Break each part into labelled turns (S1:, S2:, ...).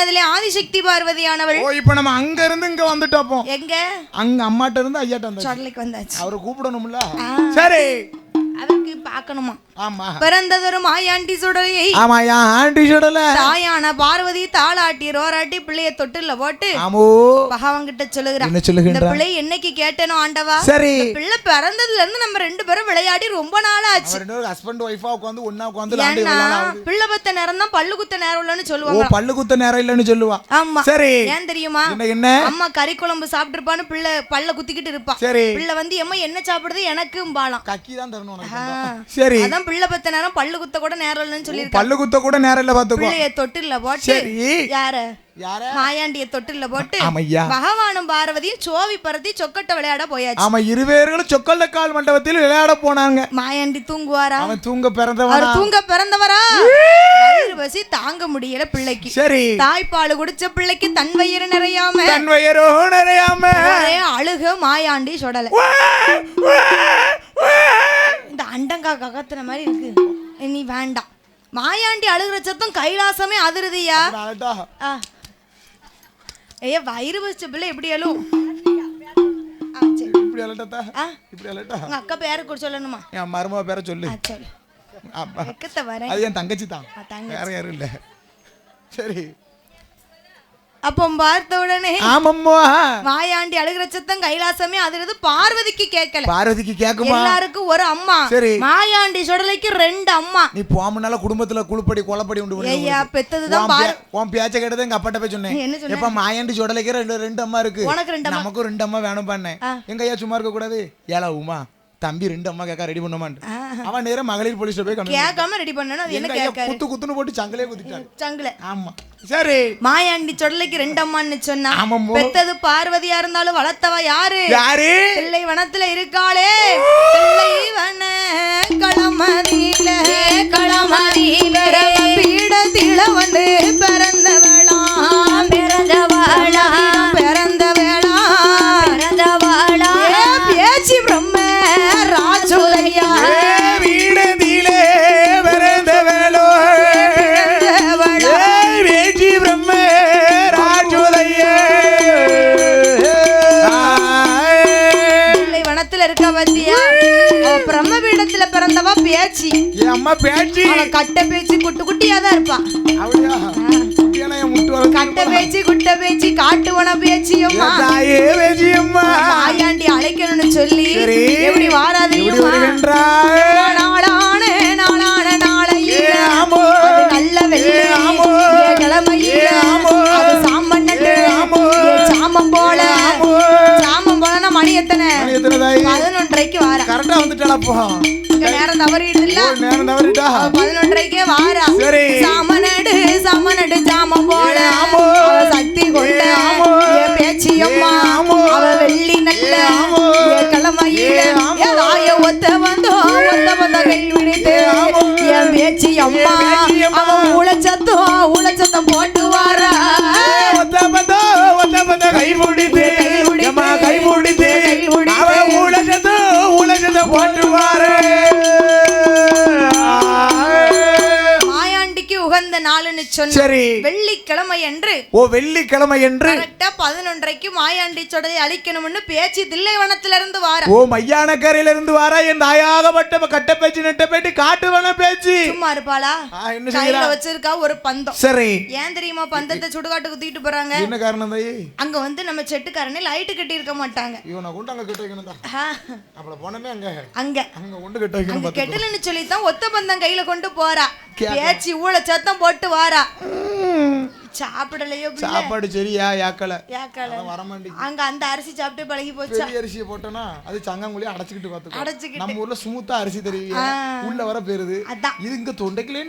S1: அதுல ஆதிசக்தி பார்வதியானவள்.
S2: ஓ இப்ப நம்ம அங்க இருந்து இங்க வந்துட்டோம்
S1: எங்க?
S2: அங்க அம்மாட்ட இருந்து ஐயாட்ட வந்தாச்சு.
S1: வந்தாச்சு.
S2: அவரை கூப்பிடணும்ல. சரி.
S1: அவருக்கு பார்க்கணுமா?
S2: ஆமா.
S1: பிறந்ததொரு மாயாண்டி சுடலையை
S2: ஆமா யா ஆண்டி சொல்லல
S1: தாயான பார்வதி தாளாட்டி ரோராட்டி பிள்ளைய தொட்டுல போட்டு
S2: ஆமோ.
S1: பகவான் கிட்ட சொல்லுகிறான்
S2: என்ன
S1: இந்த பிள்ளை என்னைக்கு கேட்டேனோ ஆண்டவா?
S2: சரி.
S1: பிள்ளை பிறந்ததுல இருந்து நம்ம ரெண்டு பேரும் விளையாடி ரொம்ப நாள் ஆச்சு
S2: ரெண்டு ஹஸ்பண்ட் ஒய்ஃபா உட்காந்து ஒண்ணா
S1: ஏன்னா
S2: விளையாட.
S1: பிள்ளை பத்த நேரம் தான் பல்லு குத்த நேரம் இல்லைன்னு
S2: ஓ
S1: சொல்லுவாங்க.
S2: பல்லு குத்த நேரம் இல்லைன்னு சொல்லுவா.
S1: ஆமா.
S2: சரி.
S1: ஏன் தெரியுமா?
S2: என்ன என்ன?
S1: அம்மா கறி குழம்பு சாப்பிட்டுருப்பான்னு பிள்ளை பல்ல குத்திக்கிட்டு இருப்பா.
S2: சரி.
S1: பிள்ளை வந்து எம்மா என்ன சாப்பிடுது? எனக்கும் பாலாம்.
S2: கக்கி தான் தரணும் சரி.
S1: அதான் பிள்ளை பத்த நேரம் பல்லு குத்த கூட நேரம் இல்லைன்னு சொல்லி
S2: பல்லு குத்த கூட நேரம் இல்ல பாத்துக்கோ.
S1: பிள்ளைய தொட்டில்ல போட்டு
S2: சரி.
S1: யார?
S2: யார?
S1: மாயாண்டிய தொட்டில்ல போட்டு
S2: ஆமையா.
S1: பகவானும் பார்வதியும் சோவி பரத்தி சொக்கட்ட விளையாட போயாச்சு.
S2: ஆமா இருவேர்களும் சொக்கல்ல கால் மண்டபத்தில் விளையாட போனாங்க.
S1: மாயாண்டி தூங்குவாரா?
S2: அவன் தூங்க பிறந்தவன்?
S1: அவர் தூங்க பிறந்தவரா? வயிறு பசி தாங்க முடியல பிள்ளைக்கு.
S2: சரி.
S1: தாய்ப்பால் குடிச்ச பிள்ளைக்கு தன் வயிறு நிறையாம.
S2: தன் வயரோ நிறையாம.
S1: அழுக மாயாண்டி சொடல. இந்த அண்டங்கா ககத்துன மாதிரி இருக்கு. நீ வேண்டாம். மாயாண்டி அழுகுற சத்தம் கைலாசமே அதிருதியா. ஐயா வயிறு வச்ச பிள்ளை எப்படி சரி.
S2: இப்படி அலட்டா இப்படி அலட்டா
S1: உங்க அக்கா பேரை கூட சொல்லணுமா?
S2: என் மருமக பேர சொல்லு.
S1: சரி
S2: அது என் தங்கச்சி தான். வேற யாரும் இல்ல. சரி.
S1: அப்போ பார்த்த உடனே
S2: ஆமம்மா.
S1: மாயாண்டி அழுகிற சத்தம் கைலாசமே அதிருது பார்வதிக்கு கேட்கல.
S2: பாரதிக்கு கேக்குமா
S1: எல்லாருக்கும் ஒரு அம்மா.
S2: சரி.
S1: மாயாண்டி சுடலைக்கு ரெண்டு அம்மா.
S2: நீ போமுனால குடும்பத்துல குழுப்படி கொலப்படி உண்டு
S1: ஐயா பெத்ததுதான்
S2: உன் பேச்ச கேட்டது எங்க அப்பாட்ட போய் சொன்னேன்? எப்ப மாயாண்டி சொடலைக்கு ரெண்டு ரெண்டு அம்மா இருக்கு?
S1: உனக்கு ரெண்டு அம்மா.
S2: நமக்கும் ரெண்டு அம்மா வேணும் பண்ணேன். எங்க ஐயா சும்மா இருக்க கூடாது? ஏலா உமா. தம்பி ரெண்டு அம்மா கேட்க ரெடி பண்ணமான். அவன் நேரா மகளிர் போலீஸ்ல போய்
S1: கேட்காம ரெடி பண்ணணும் அது என்ன கேட்காரு?
S2: குத்து குத்துன்னு போட்டு சங்கலே குத்திட்டாரு
S1: சங்குல.
S2: ஆமா. சரி.
S1: மாயாண்டி சொடலைக்கு ரெண்டு அம்மான்னு சொன்னா. பெத்தது பார்வதியா இருந்தாலும் வளர்த்தவ யாரு?
S2: யாரு?
S1: பிள்ளை வனத்துல இருக்காளே. பிள்ளை வன களமதியில களமதியில பீடத்தில வந்து பிறந்தவளா பிறந்தவளா பத்தியா பிரம்ம பீடத்துல பிறந்தவா பேச்சு.
S2: என் அம்மா பேச்சு.
S1: கட்ட பேச்சு குட்டு குட்டியா தான் இருப்பா. கட்ட பேச்சு குட்ட பேச்சு காட்டுவன பேச்சு அம்மா ஆயாண்டி அழைக்கணும்னு சொல்லி. எப்படி வாராது எத்தனை பதினொன்றரைக்கு வாரா.
S2: கரெக்டா வந்துட்டாளா
S1: இங்க நேரம் தவறிடுது இல்ல
S2: நேரம் தவறிட்டா?
S1: பதினொன்றரைக்கே வாரா.
S2: சரி.
S1: சாமனடு சாமனடு சாமம் போல. சக்தி கொண்ட
S2: ஏ ஆமோ.
S1: ஏ பேச்சி அம்மா.
S2: ஏ ஆமோ.
S1: அவ வெள்ளி நல்ல கிழமையில ஒத்த வந்தோ ஒத்த வந்த கை விடுத்து. என் உகந்த நாளுன்னு சொன்ன
S2: சரி.
S1: வெள்ளிக்கிழமை என்று
S2: ஓ வெள்ளிக்கிழமை என்று
S1: கரெக்டா பதினொன்றைக்கு மாயாண்டி சொடலை அழிக்கணும்னு பேச்சு தில்லைவனத்துல இருந்து வார.
S2: ஓ மையானக்கரையில இருந்து வாரா என் தாயாகப்பட்ட கட்ட பேச்சு நெட்ட பேட்டி காட்டுவன பேச்சு.
S1: சும்மா இருப்பாளா?
S2: என்ன
S1: கையில வச்சிருக்கா ஒரு பந்தம்.
S2: சரி.
S1: ஏன் தெரியுமா பந்தத்தை சுடுகாட்டுக்கு தூக்கிட்டு போறாங்க?
S2: என்ன காரணம் தாயி?
S1: அங்க வந்து நம்ம செட்டுக்காரனே லைட்டு கட்டி இருக்க மாட்டாங்க.
S2: இவனை கொண்டு அங்க கட்ட வைக்கணும் தான் அப்பள போனமே அங்க.
S1: அங்க.
S2: அங்க கொண்டு கட்ட வைக்கணும்.
S1: கெட்டலன்னு சொல்லித்தான் ஒத்த பந்தம் கையில கொண்டு போறா. பேச்சு ஊழ சத்தம் போட்டு வாரா. சாப்பிடலையோ
S2: சாப்பாடு சரியா? யாக்கல.
S1: யாக்கால.
S2: வரமாண்டி
S1: அங்க அந்த அரிசி சாப்பிட்டு பழகி போச்சா?
S2: பெரிய அரிசியை போட்டோம்னா அது சங்காங்குழி அடைச்சிக்கிட்டு பாத்துக்கோ
S1: அடைச்சுக்கிட்டு.
S2: நம்ம ஊர்ல ஸ்மூத்தா அரிசி தெரியுங்க உள்ள வர
S1: அதான்.
S2: இது இங்க தொண்டைக்குள்ளே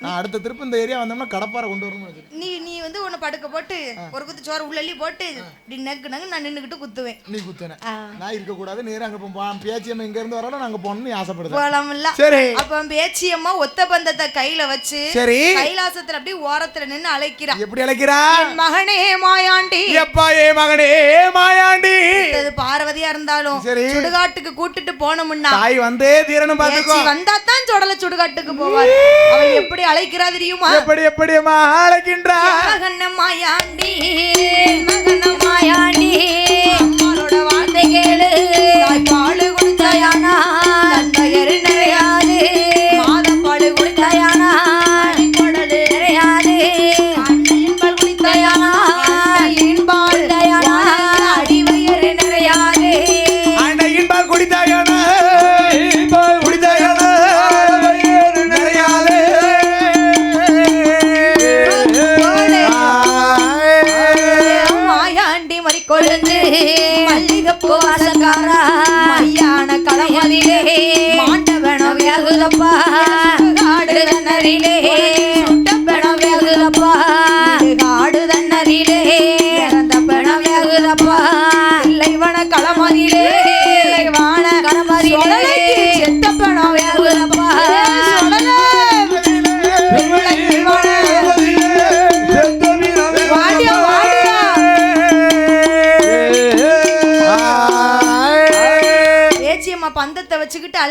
S2: நான் அடுத்த திருப்பி இந்த ஏரியா வந்தோம்னா கடப்பாரை கொண்டு நினைக்கிறேன்
S1: நீ நீ வந்து உன்னை படுக்க போட்டு ஒரு குத்து சோறு உள்ளள்ளி போட்டு இப்படி நக்கு நக்கு நான் நின்னுக்கிட்டு குத்துவேன்.
S2: நீ குத்தன.
S1: ஆ.
S2: நான் இருக்க கூடாது நேரா அங்க போ பேச்சியம்மா இங்க இருந்து வரோட நாங்க போகணும்னு ஆசைப்படுது.
S1: போலாம்ல
S2: சரி.
S1: அப்ப பேச்சியம்மா ஒத்த பந்தத்தை கையில வச்சு
S2: சரி.
S1: கைலாசத்துல அப்படியே ஓரத்துல நின்னு அழைக்கிறா.
S2: எப்படி அழைக்கிறா?
S1: மகனே மாயாண்டி.
S2: எப்பா ஏ மகனே மாயாண்டி.
S1: அது பார்வதியா இருந்தாலும்
S2: சரி.
S1: சுடுகாட்டுக்கு கூட்டிட்டு போனோம்னா
S2: தாய் வந்தே தீரணும் பாத்துக்கோ
S1: பேச்சி வந்தா தான் சுடல சுடுகாட்டுக்கு போவார். அவன் எப்படி அழைக்கிறா தெரியுமா
S2: எப்படி எப்படி அழைக்கின்றா?
S1: மகன் மாயாண்டி
S3: மகன மாயாண்டி
S1: அம்மாளோட
S3: வார்த்தை கேளு.
S1: வாழ்க்கை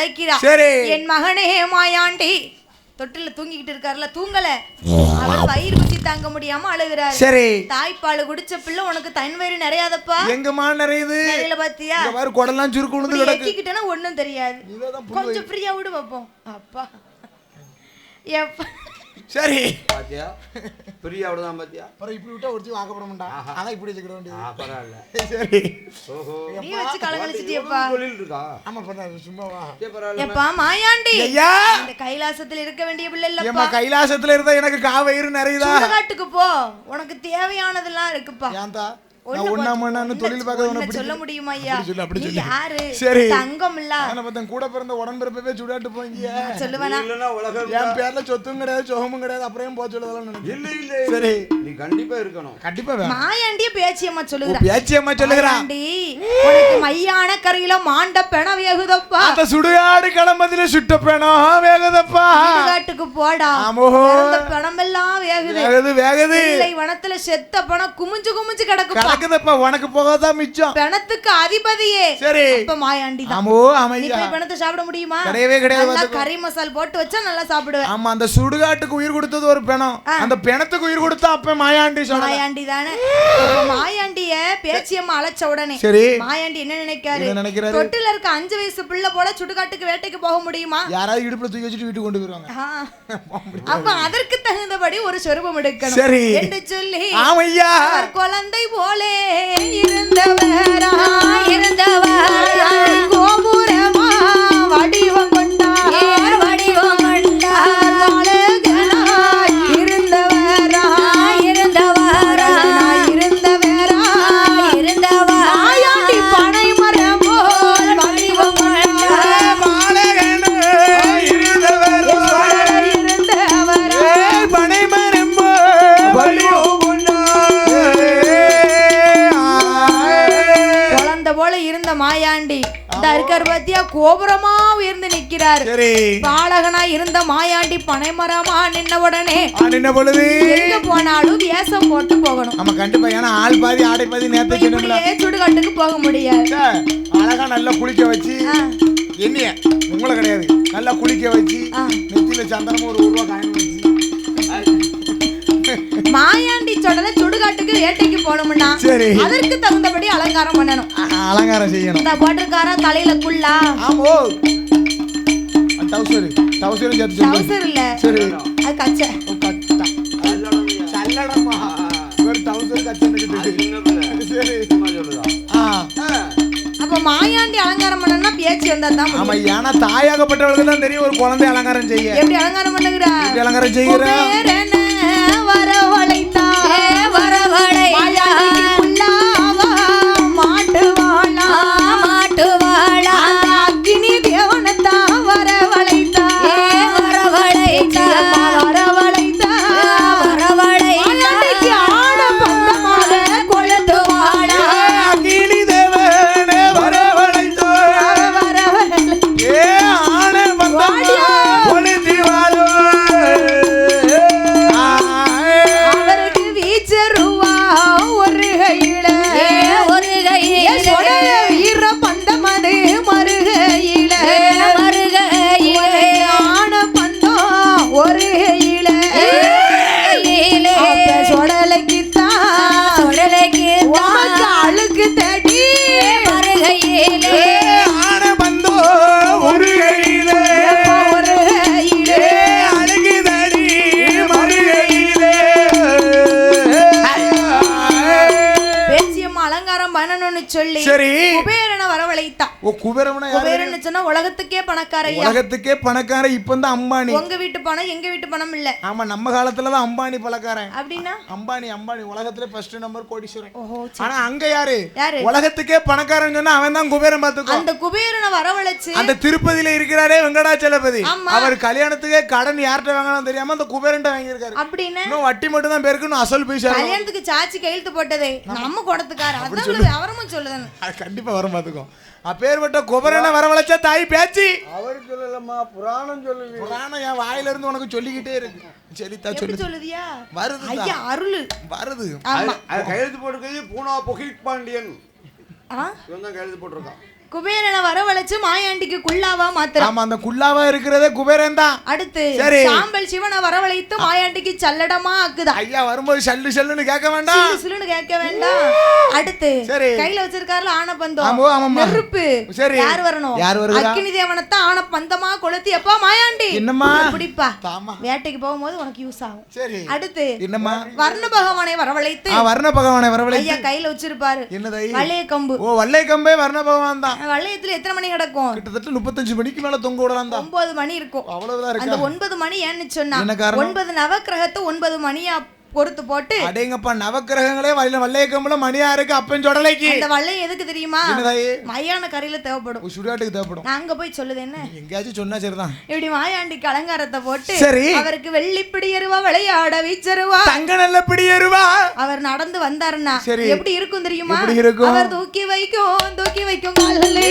S1: வச்சுக்கிட்டு அழைக்கிறா
S2: சரி.
S1: என் மகனே மாயாண்டி தொட்டில தூங்கிக்கிட்டு இருக்காருல தூங்கல. அவர் வயிறு குச்சி தாங்க முடியாம அழுகிறாரு.
S2: சரி.
S1: தாய்ப்பால் குடிச்ச பிள்ளை உனக்கு தன் வயிறு நிறையாதப்பா?
S2: எங்கம்மா நிறையுது?
S1: தெரியல பாத்தியா?
S2: பாரு குடலாம் சுருக்கு விழுந்து
S1: இப்படி
S2: கிடக்கு.
S1: எக்கிக்கிட்டேன்னா ஒண்ணும் தெரியாது. கொஞ்சம் ஃப்ரீயா விடு பார்ப்போம் அப்பா. எப்ப?
S2: சரி.
S4: பாத்தியா? பிரியா அவ்வளவுதான் பாத்தியா?
S2: அப்புறம் இப்படி விட்டா ஒருத்தி வாக்கப்பட மாட்டான் அதான் இப்படி வச்சுக்கிட வேண்டியது.
S4: பரவாயில்ல.
S2: சரி.
S4: ஓஹோ.
S1: நீ வச்சு கலங்கலிச்சிட்டியப்பா
S4: தொழில் இருக்கா?
S2: ஆமா பண்ணாது சும்மா வா.
S4: பரவாயில்ல.
S1: எப்பா மாயாண்டி.
S2: ஐயா.
S1: இந்த கைலாசத்துல இருக்க வேண்டிய பிள்ளை இல்லப்பா.
S2: கைலாசத்துல இருந்தா எனக்கு காவயிறு நிறையுதா?
S1: சுடுகாட்டுக்கு போ. உனக்கு தேவையானதெல்லாம் இருக்குப்பா. ஒண்ணு
S2: நான் ஒண்ணா மண்ணான்னு தொழில் பார்க்க
S1: சொல்ல. முடியுமா ஐயா?
S2: அப்படி சொல்லு, அப்படி
S1: நீ
S2: சொல்லு.
S1: யாரு?
S2: சரி.
S1: தங்கம் இல்ல
S2: பார்த்தேன் கூட பிறந்த உடன்பிறப்பவே சுடாட்டு போங்க
S1: சொல்லுவேனா?
S4: இல்லைன்னா உலகம்
S2: என் பேர்ல சொத்தும் கிடையாது சொகமும் கிடையாது அப்புறம் போக சொல்லதெல்லாம் நினைக்கிறேன்?
S4: இல்ல இல்ல
S2: சரி.
S4: நீ கண்டிப்பா இருக்கணும்.
S2: கண்டிப்பா வேணும்.
S1: மாயாண்டிய பேச்சியம்மா சொல்லுகிறா
S2: பேச்சியம்மா சொல்லுகிறா
S1: உனக்கு மையான கரையில மாண்ட பெண வேகுதப்பா.
S2: அந்த சுடுகாடு கிளம்பதில சுட்ட பேணம் வேகுதப்பா.
S1: சுடுகாட்டுக்கு போடா.
S2: ஆமோ
S1: பணமெல்லாம் வேகுது.
S2: வேகுது வேகுது.
S1: இல்லை வனத்துல செத்த பணம் குமிஞ்சு குமிஞ்சு கிடக்குப்பா.
S2: உனக்கு போகாதான் மிச்சம்?
S1: பிணத்துக்கு அதிபதியே.
S2: சரி.
S1: இப்ப மாயாண்டி தான்
S2: ஆமோ அமையா
S1: பிணத்தை சாப்பிட முடியுமா?
S2: கிடையவே கிடையாது.
S1: கறி மசால் போட்டு வச்சா நல்லா சாப்பிடுவேன்.
S2: ஆமா அந்த சுடுகாட்டுக்கு உயிர் கொடுத்தது ஒரு பிணம். அந்த பிணத்துக்கு உயிர் கொடுத்தா அப்ப மாயாண்டி சொல்ல
S1: மாயாண்டி தானே மாயாண்டிய பேச்சியம்மா அழைச்ச உடனே
S2: சரி.
S1: மாயாண்டி என்ன நினைக்காரு?
S2: நினைக்கிறாரு?
S1: தொட்டில இருக்க அஞ்சு வயசு பிள்ளை போல சுடுகாட்டுக்கு வேட்டைக்கு போக முடியுமா?
S2: யாராவது இடுப்புல தூக்கி வச்சுட்டு வீட்டுக்கு கொண்டு போயிருவாங்க.
S1: அப்ப அதற்கு தகுந்தபடி ஒரு சொருபம் எடுக்கணும்.
S2: சரி.
S1: என்று சொல்லி குழந்தை போலே இருந்தவரா.
S3: இருந்தவரா.
S1: கோபுரமா உயர்ந்து நிக்கிறாரு
S2: சரி.
S1: பாலகனா இருந்த மாயாண்டி பனைமரமா நின்ன உடனே
S2: நின்ன பொழுது?
S1: எங்க போனாலும் வேஷம் போட்டு போகணும்.
S2: ஆமா கண்டிப்பா ஏன்னா ஆள் பாதி ஆடை பாதி நேரத்தை
S1: சுடுகாட்டுக்கு போக முடியாது.
S2: அழகா நல்லா குளிக்க வச்சு என்னைய உங்களை கிடையாது நல்லா குளிக்க வச்சு. நெத்தியில சந்தனமும் ஒரு ரூபா காயின் வச்சு
S1: மாயாண்டி சொடல சுடுகாட்டுக்கு வேட்டைக்கு போகணும்னா
S2: சரி.
S1: அதற்கு தகுந்தபடி அலங்காரம் பண்ணணும்.
S2: அலங்காரம் செய்யணும்.
S1: இந்த போட்டிருக்காரா தலையில குள்ளா
S2: ஆமோ. டவுசர். சொல்லு.
S1: டவுசர் இல்ல.
S2: சரி.
S1: அது கச்சை.
S2: சல்லடமா ஒரு டவுசர்
S1: அப்ப மாயாண்டி அலங்காரம் பண்ணணும்னா பேச்சு வந்தா தான்.
S2: ஆமா ஏன்னா தாயாகப்பட்டவளுக்கு தான் தெரியும் ஒரு குழந்தை அலங்காரம் செய்ய.
S1: எப்படி அலங்காரம் பண்ணுகிறா?
S2: எப்படி அலங்காரம் செய்கிற? யாரு
S1: குபேரன்னு சொன்னா உலகத்துக்கே பணக்கார
S2: உலகத்துக்கே பணக்காரன் இப்ப தான் அம்பானி.
S1: உங்க வீட்டு பணம் எங்க வீட்டு பணம் இல்ல.
S2: ஆமா நம்ம காலத்துல தான் அம்பானி பணக்காரன்
S1: அப்படின்னா?
S2: அம்பானி அம்பானி உலகத்துல ஃபர்ஸ்ட் நம்பர் கோடீஸ்வரன். ஆனா அங்க யாரு? உலகத்துக்கே பணக்காரன் சொன்னா அவன் தான் குபேரன் பாத்துக்கோ.
S1: அந்த குபேரனை வரவழைச்சு
S2: அந்த திருப்பதியில இருக்கிறாரே வெங்கடாச்சலபதி. அவர் கல்யாணத்துக்கே கடன் யார்கிட்ட வாங்கணும் தெரியாம அந்த குபேரன்ட்ட வாங்கியிருக்காரு.
S1: அப்படின்னு?
S2: இன்னும் வட்டி மட்டும் தான் பேருக்கு இன்னும் அசல் சேரணும்.
S1: கல்யாணத்துக்கு சாச்சி கையெழுத்து போட்டதே நம்ம குடத்துக்கார அதான் விவரமும் சொல்லுதானு
S2: கண்டிப்பா வரும் பாத்துக்கோ. அப்பேற்பட்ட குபேரனை வரவழைச்ச தாய் பேச்சு
S4: அவர் சொல்லலம்மா புராணம் சொல்லுது.
S2: புராணம் என் வாயில இருந்து உனக்கு சொல்லிக்கிட்டே இருக்கு. சரிதா சொல்லு
S1: சொல்லுதியா. ஐயா அருள்.
S2: வருது.
S4: கையெழுத்து போட்டிருக்கிறது பூனா புகில் பாண்டியன்.
S1: ஆ?
S4: இவன் தான் கையெழுத்து போட்டிருக்கான்.
S1: குபேரனை வரவழைச்சு மாயாண்டிக்கு குள்ளாவா மாத்திரம்.
S2: ஆமா அந்த குல்லாவா இருக்கிறதே குபேரன் தான்.
S1: அடுத்து. சாம்பல் சிவனை வரவழைத்து மாயாண்டிக்கு சல்லடமா ஆக்குதா.
S2: ஐயா வரும்போது சல்லு சல்லுன்னு கேட்க வேண்டாம்.
S1: சிலு சிலுன்னு கேட்க வேண்டாம். அடுத்து
S2: சரி.
S1: கையில வச்சிருக்காருல
S2: ஆமா,
S1: ஆனபந்தம்
S2: ஆமாம்மா.
S1: நெருப்பு.
S2: சரி.
S1: யார் வரணும்?
S2: யார்?
S1: அக்கினி தேவனத்தான் ஆன பந்தமா கொளுத்தி எப்பா மாயாண்டி?
S2: என்னம்மா?
S1: பிடிப்பா. வேட்டைக்கு போகும்போது உனக்கு யூஸ் ஆகும்.
S2: சரி.
S1: அடுத்து
S2: என்னம்மா?
S1: வர்ண பகவானை வரவழைத்து.
S2: வர்ண பகவானை வரவழை
S1: ஐயா கையில வச்சிருப்பாரு.
S2: என்னதை
S1: வளைய கம்பு
S2: ஓ வல்லை கம்பே வர்ண பகவான் தான்.
S1: வளையத்துல எத்தனை மணி கிடக்கும்?
S2: கிட்டத்தட்ட முப்பத்தஞ்சு மணிக்கு மேல தொங்க விடலாம் தான்
S1: ஒன்பது மணி இருக்கும்.
S2: அவ்வளவுதான்
S1: அந்த
S2: இருக்கா
S1: ஒன்பது மணி ஏன்னு சொன்னா? ஒன்பது நவக்கிரகத்தை ஒன்பது மணியா பொறுத்து போட்டு
S2: அடேங்கப்பா நவக்கிரகங்களே வல்ல வல்லைய கம்புல மணியா இருக்கு அப்பன் சொடலைக்கு.
S1: அந்த வளையம் எதுக்கு தெரியுமா? மையான கரையில தேவைப்படும்.
S2: சுடுகாட்டுக்கு தேவைப்படும்.
S1: அங்க போய் சொல்லுது என்ன?
S2: எங்கேயாச்சும் சொன்னா சரிதான்.
S1: இப்படி மாயாண்டிக்கு அலங்காரத்தை போட்டு
S2: சரி.
S1: அவருக்கு வெள்ளிப்பிடி எருவா விளையாட வீச்சருவா
S2: தங்க நல்ல பிடியருவா
S1: அவர் நடந்து வந்தாருன்னா
S2: சரி.
S1: எப்படி இருக்கும் தெரியுமா?
S2: எப்படி இருக்கும்?
S1: அவர் தூக்கி வைக்கும் தூக்கி வைக்கும் கால்களை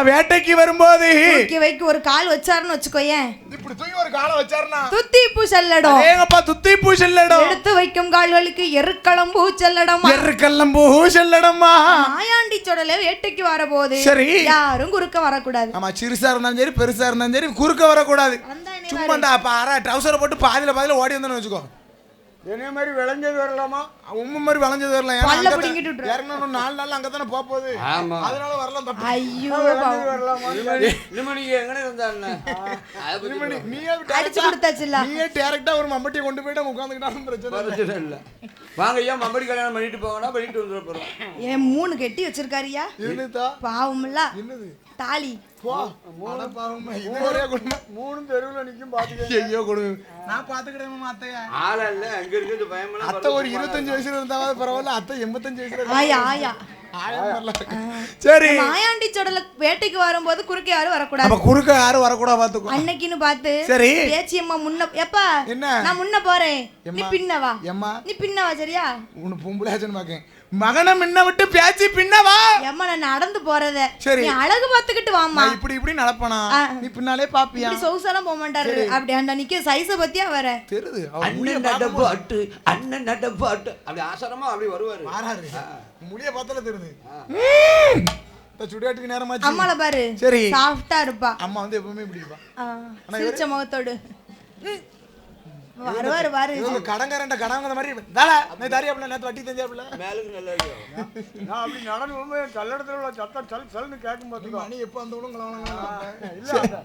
S2: ஆ,
S1: வேட்டைக்கு
S2: வரும்போது
S1: தூக்கி வைக்க ஒரு கால் வச்சாருன்னு வச்சுக்கோயேன்.
S2: இப்படி தூக்கி ஒரு காலை வச்சாருனா
S1: துத்திப்பூ செல்லடம்
S2: ஏங்கப்பா துத்தி பூ செல்லடம்
S1: எடுத்து வைக்கும் கால்களுக்கு எருக்களம்பூ செல்லடம்
S2: எருக்கல்லம் பூ செல்லடம்மா
S1: மாயாண்டி சொடல வேட்டைக்கு வர போது
S2: சரி.
S1: யாரும் குறுக்க வரக்கூடாது.
S2: ஆமா சிறுசா இருந்தாலும் சரி பெருசா இருந்தாலும் சரி குறுக்க வரக்கூடாது. சும்மா அரை ட்ரௌசரை போட்டு பாதியில பாதியில ஓடி வந்தோன்னு வச்சுக்கோ.
S4: என்னைய மாதிரி விளைஞ்சது வரலாமா?
S2: உண்மை மாதிரி வளைஞ்சது வரல ஏன்னா
S1: பிடுங்கிட்டு.
S2: இறங்கணும் நாலு நாள் அங்கதானே போக போகுது
S4: ஆமா.
S2: அதனால வரலாம் தப்பு.
S1: ஐயோ பாவம்.
S4: நிமணிக்கு எங்கனே இருந்தா என்ன? அதை பத்தி
S2: இனிமே நீ- நீயே
S1: அடிச்சு
S2: direct ஆ-
S1: கொடுத்தாச்சுல்ல.
S2: நீயே டேரக்டா ஒரு மம்பட்டியை கொண்டு போயிட்டு உட்காந்துக்கிட்டாலும் பிரச்சனை இல்லை.
S4: பிரச்சனை இல்ல. வாங்க ஐயா மம்படி கல்யாணம் பண்ணிட்டு போங்கடா பண்ணிட்டு வந்துட போறோம்.
S1: ஏன் மூணு கெட்டி வச்சிருக்காருயா
S2: என்னதா
S1: பாவம்ல.
S2: என்னது?
S1: தாலி.
S4: மூணு தெருவுல பாத்துக்க
S2: ஐயோ கொடுமை நான் பாத்துக்கிட்டேன் அத்தையா.
S4: ஆள இல்ல அங்க இருக்கிறது பயமெல்லாம்
S2: அத்தை ஒரு இருபத்தஞ்சு வயசுல இருந்தாவது பரவாயில்ல அத்தை எண்பத்தஞ்சு வயசுல
S1: ஆயா ஆயா.
S2: சரி.
S1: மாயாண்டி சொடல வேட்டைக்கு வரும்போது குறுக்க யாரும் வரக்கூடாது.
S2: அப்ப குறுக்க யாரும் வரக்கூடாது பாத்துக்கோ.
S1: அன்னைக்குன்னு பார்த்து
S2: சரி.
S1: பேச்சி அம்மா முன்ன எப்பா?
S2: என்ன?
S1: நான் முன்ன போறேன். நீ. பின்னவா?
S2: எம்மா?
S1: நீ பின்னவா சரியா?
S2: உன்னை பொம்பளையாச்சுன்னு பாக்கேன். மகனை முன்ன விட்டு பேச்சு பின்னவா?
S1: எம்மா நான் நடந்து போறத.
S2: சரி.
S1: நீ அழகு பார்த்துக்கிட்டு வாம்மா.
S2: நான் இப்படி இப்படி நடப்பனா. நீ பின்னாலே பாப்பியா?
S1: இப்படி சொகுசெல்லாம் போக மாட்டாரு. அப்படி அந்த நிக்க சைஸ பத்தியா வர
S2: தெரியுது.
S4: அண்ணன் நடப்பு அட்டு அண்ணன் நடப்பு அட்டு அப்படி ஆசாரமா அப்படி வருவாரு.
S2: மாறாரு. முடிய பார்த்தால தெரியுது. இந்த சுடியாட்டுக்கு நேரமாச்சு.
S1: அம்மால பாரு.
S2: சரி.
S1: சாஃப்டா இருப்பா.
S2: அம்மா வந்து எப்பவுமே இப்படி இருப்பா.
S1: சிரிச்ச முகத்தோடு. வருவாரு பாரு
S2: இவங்க கடங்காரன்ட்ட கடங்க மாதிரி தாடா நீ தாரியா பிள்ளை நேத்து வட்டி தெரிஞ்சாப்ல
S4: மேலுக்கு நல்லா இல்லையோ
S5: நான் அப்படி நடந்து போகும்போது கல்லடத்துல உள்ள சத்தம் சல் சல்னு கேட்கும் பார்த்துக்கோ.
S2: மணி எப்போ அந்த விடுங்களா
S5: இல்ல அந்த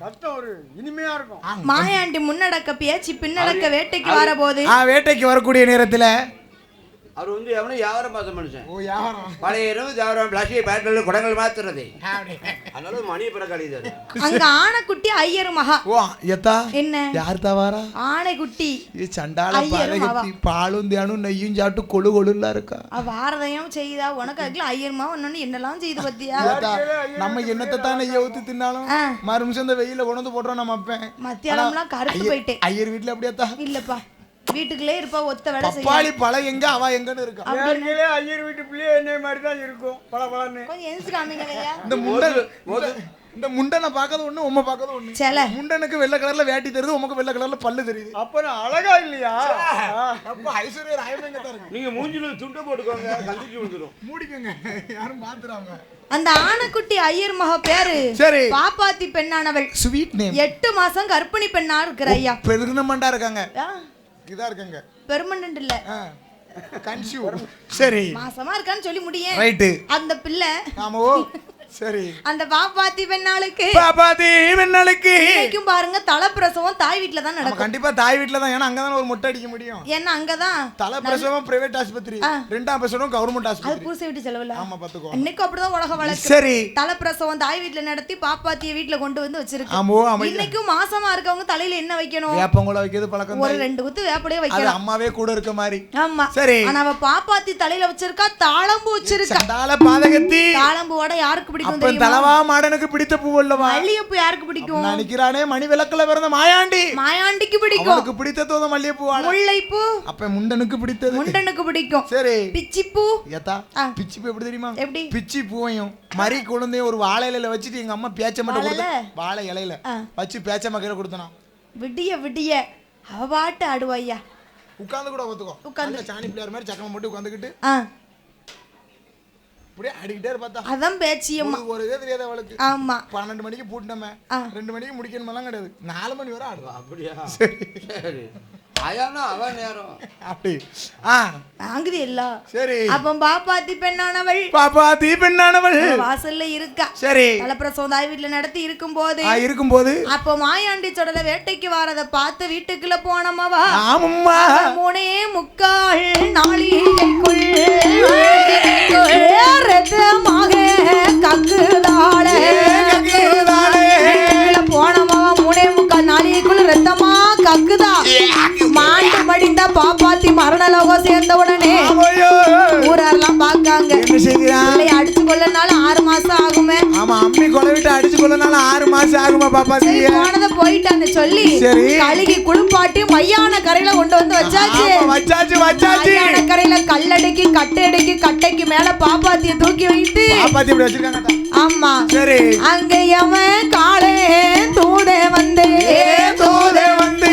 S5: சத்தம் ஒரு இனிமையா இருக்கும்.
S1: மாயாண்டி முன்னடக்க பேச்சு பின்னடக்க வேட்டைக்கு வர போது
S2: ஆ வேட்டைக்கு வரக்கூடிய நேரத்துல
S4: அவர் வந்து எவனும் வியாபாரம் பார்த்த மனுஷன்.
S2: ஓ யாரும்
S4: பழைய இரவு வியாபாரம் பிளாஸ்டிக் பேட்டில் குடங்கள் மாத்துறது. அதனால மணி பிற கழிதாரு
S1: அங்க ஆனைக்குட்டி ஐயர் மகா.
S2: ஓ எத்தா?
S1: என்ன?
S2: யார் தவாரா
S1: ஆனைக்குட்டி.
S2: இது சண்டால பாலகத்தி பாலும் தேனும் நெய்யும் சாப்பிட்டு கொழு கொழுலாம் இருக்கா?
S1: வாரதையும் செய்தா. உனக்கு அதுக்குள்ள ஐயர்மா ஒன்னு என்னெல்லாம் செய்து பத்தியா
S2: நம்ம என்னத்தை தான் நெய்ய ஊத்தி தின்னாலும்?
S1: ஆ.
S2: மறு நிமிஷம் இந்த வெயில கொண்டு வந்து போடுறோம் நம்ம அப்பேன்.
S1: மத்தியானம்லாம் கருத்து
S2: ஐயர்
S1: போயிட்டேன்
S2: ஐயர் வீட்டுல அப்படியாத்தா?
S1: இல்லப்பா. வீட்டுக்குள்ளே இருப்பா ஒத்த வேலை
S2: பப்பாளி பழம் எங்க அவ எங்கன்னு இருக்கா?
S5: ஏற்கனவே ஐயர் வீட்டு பிள்ளையே என்ன மாதிரி தான் இருக்கும் பல பலன்னு
S1: கொஞ்சம் எந்திரிச்சு காமிங்களையா
S2: இந்த முண்டை இந்த- முண்டனை பார்க்கறது ஒண்ணு உம்மை பார்க்கறது ஒண்ணு.
S1: செல.
S2: முண்டனுக்கு வெள்ளை கலர்ல வேட்டி தெரியுது உமக்கு வெள்ளை கலர்ல பல்லு தெரியுது.
S5: அப்ப நான் அழகா இல்லையா.
S2: அப்ப ஐஸ்வர்யா ராயமேங்க தான் இருக்கு.
S4: நீங்க மூஞ்சில துண்டை போட்டுக்கோங்க கந்திச்சு விழுந்துரும்.
S2: மூடிக்கோங்க யாரும் பாத்துறாங்க
S1: அந்த ஆனைக்குட்டி ஐயர் மக பேரு
S2: சரி.
S1: பாப்பாத்தி பெண்ணானவள்.
S2: ஸ்வீட் நேம்
S1: எட்டு மாசம் கர்ப்பிணி பெண்ணா இருக்கிற ஐயா.
S2: பெருநமண்டா இருக்காங்க. இதா இருக்காங்க.
S1: பெர்மனன்ட் இல்ல.
S2: கன்சியூ சரி.
S1: மாசமா இருக்கான்னு சொல்லி முடியேன்.
S2: ரைட்டு
S1: அந்த பிள்ளை
S2: ஆமாவோ. சரி.
S1: அந்த பாப்பாத்தி பெண்ணாளுக்கு
S2: பாப்பாத்தி வெண்ணலுக்கு
S1: இன்னைக்கும் பாருங்க தலைப்பிரசவம் தாய் வீட்டுல தான் நடக்கும்.
S2: கண்டிப்பா தாய் வீட்ல தான். ஏன்னா அங்கதான் ஒரு முட்டை அடிக்க முடியும்.
S1: ஏன்னா அங்கதான்
S2: தலை பிரசவம் பிரைவேட் ஆஸ்பத்திரி. ரெண்டாம் பிரசவம் கவர்மெண்ட்
S1: அது
S2: ஆஸ்பத்திரி.
S1: பூசை வீட்டு செலவுல.
S2: ஆமா பாத்துக்கோ.
S1: இன்னைக்கும் அப்படிதான் உலக வழக்கு
S2: சரி.
S1: தலைப்பிரசவம் தாய் வீட்டுல நடத்தி பாப்பாத்திய வீட்டுல கொண்டு வந்து வச்சிருக்கு.
S2: ஆமோ அமை
S1: இன்னைக்கும் மாசமா இருக்கவங்க தலையில என்ன வைக்கணும்?
S2: வேப்பங்குளம் வைக்கிறது பழக்கம்
S1: ஒரு
S2: தான்.
S1: ரெண்டு குத்து வேப்படையே
S2: அது
S1: வைக்கலாம்.
S2: அம்மாவே கூட இருக்க மாதிரி.
S1: ஆமா.
S2: சரி.
S1: ஆனா அவ பாப்பாத்தி தலையில வச்சிருக்கா தாளம்பூ வச்சிருக்கா.
S2: சண்டால பாதகத்தி.
S1: தாளம்பூ வடை யாருக்கு பிடிக்கும்
S2: தலவா மாடனுக்கு பிடித்த பூ அல்லவா?
S1: மல்லிகைப்பூ யாருக்கு பிடிக்கும்?
S2: நான் நிக்கிறானே மணி விளக்குல பிறந்த மாயாண்டி.
S1: மாயாண்டிக்கு பிடிக்கும்.
S2: அவனுக்கு பிடித்த தோத மல்லிகைப்பூ.
S1: முல்லைப்பூ.
S2: அப்ப முண்டனுக்கு பிடித்தது.
S1: முண்டனுக்கு பிடிக்கும்.
S2: சரி.
S1: பிச்சிப்பூ.
S2: ஏத்தா
S1: ஆ.
S2: பிச்சி பூ எப்படி தெரியுமா?
S1: எப்படி?
S2: பிச்சி பூவையும் மறி குழந்தையும் ஒரு வாழை இலையில வச்சுட்டு எங்க அம்மா பேச்ச மட்டும் கொடுத்து வாழை இலையில. வச்சு பேச்ச மக்கையில கொடுத்தனா.
S1: விடிய விடிய அவ பாட்டு ஆடுவாய்யா
S2: உட்கார்ந்து கூட
S1: உட்கார்ந்து.
S2: உட்கார்ந்து சாணி பிள்ளையார் மாதிரி சக்கரம் போட்டு உட்காந்துக்கிட்டு
S1: ஆ
S2: அப்படியே அடிக்கிட்டே இருப்பாத்தா
S1: அதான் பேச்சியம்மா.
S2: ஒரு- இதே தெரியாத அவளுக்கு.
S1: ஆமா.
S2: பன்னெண்டு மணிக்கு பூட்டினமே. ரெண்டு மணிக்கு முடிக்கணுமெல்லாம் கிடையாது. நாலு மணி வரை ஆடுவா
S4: அப்படியா? சரி. அயானா அவன் நேரம்
S2: அப்படி ஆ
S1: வாங்குது எல்லாம்
S2: சரி
S1: அப்ப பாப்பாத்தி பெண்ணானவள்
S2: பாப்பா தீபெண்ணானவள்
S1: வாசல்ல இருக்கா
S2: சரி
S1: வீட்டுல நடத்தி இருக்கும் போது
S2: ஆ இருக்கும்போது
S1: அப்போ மாயாண்டி சொடல வேட்டைக்கு வாரத பார்த்து வீட்டுக்குள்ள போனமவா
S2: ஆமம்மா
S1: மூணே முக்கால் நாளிகைக்குள் கக்குதாளே. அடிச்சு கொள்ளனாலும் ஆறு மாசம் ஆகுமே.
S2: ஆமா அம்மி கொலை விட்டு அடிச்சு கொள்ளனால ஆறு மாசம் ஆகுமா பாப்பா
S1: சரி போனதை போயிட்டான்னு சொல்லி
S2: சரி.
S1: கழுகி குளிப்பாட்டி மையான கரையில கொண்டு வந்து வச்சாச்சு.
S2: வச்சாச்சு வச்சாச்சு.
S1: கரையில கல்லடிக்கு கட்டடிக்கு கட்டைக்கு மேல பாப்பாத்திய தூக்கி வைத்து
S2: பாப்பாத்தி இப்படி வச்சிருக்காங்க
S1: ஆமா.
S2: சரி.
S1: அங்க எவன் காளே தூதே வந்து
S2: தூதே வந்து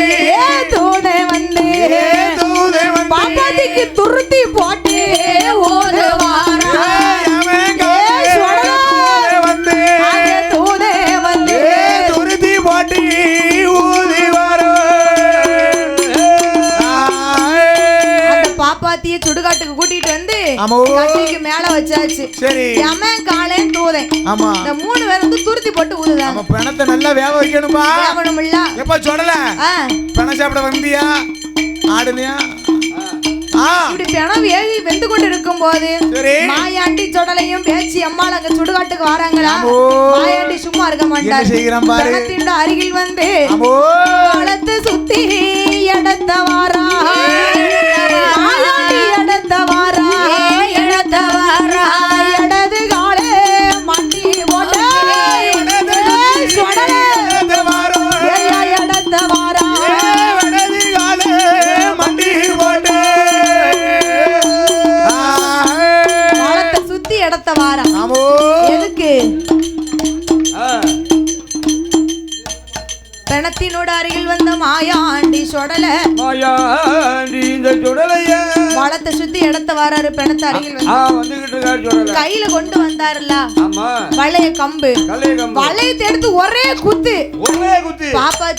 S1: பாப்பாத்திய சுடுகாட்டுக்கு கூட்டிட்டு வந்து மேல வச்சாச்சு.
S2: சரி.
S1: எமன் காலேன் தூதன்.
S2: ஆமா.
S1: இந்த மூணு பேர் வந்து துருத்தி போட்டு ஊதுதாங்க
S2: நம்ம பிணத்தை நல்லா வேக வைக்கணும்பா
S1: வேவணுமில்ல
S2: எப்ப சொல்லல? பிணம் சாப்பிட வந்தியா? ஆடுனியா?
S1: இப்படி பிணம் வேகி வெந்து கொண்டு இருக்கும் போது. மாயாண்டி சொடலையும் பேச்சு அம்மாள் அங்க சுடுகாட்டுக்கு வராங்களா. மாயாண்டி சும்மா இருக்க பிணத்தின் அருகில் வந்து சுத்தி இடத்த வாரா இடத்த பிணத்து அருகில் கையில கொண்டு வந்தாருல
S4: ஆமா.
S1: வளைய
S4: கம்பு.
S1: வளையத்தை எடுத்து ஒரே குத்து.
S4: ஒரே குத்து.
S1: பாப்பா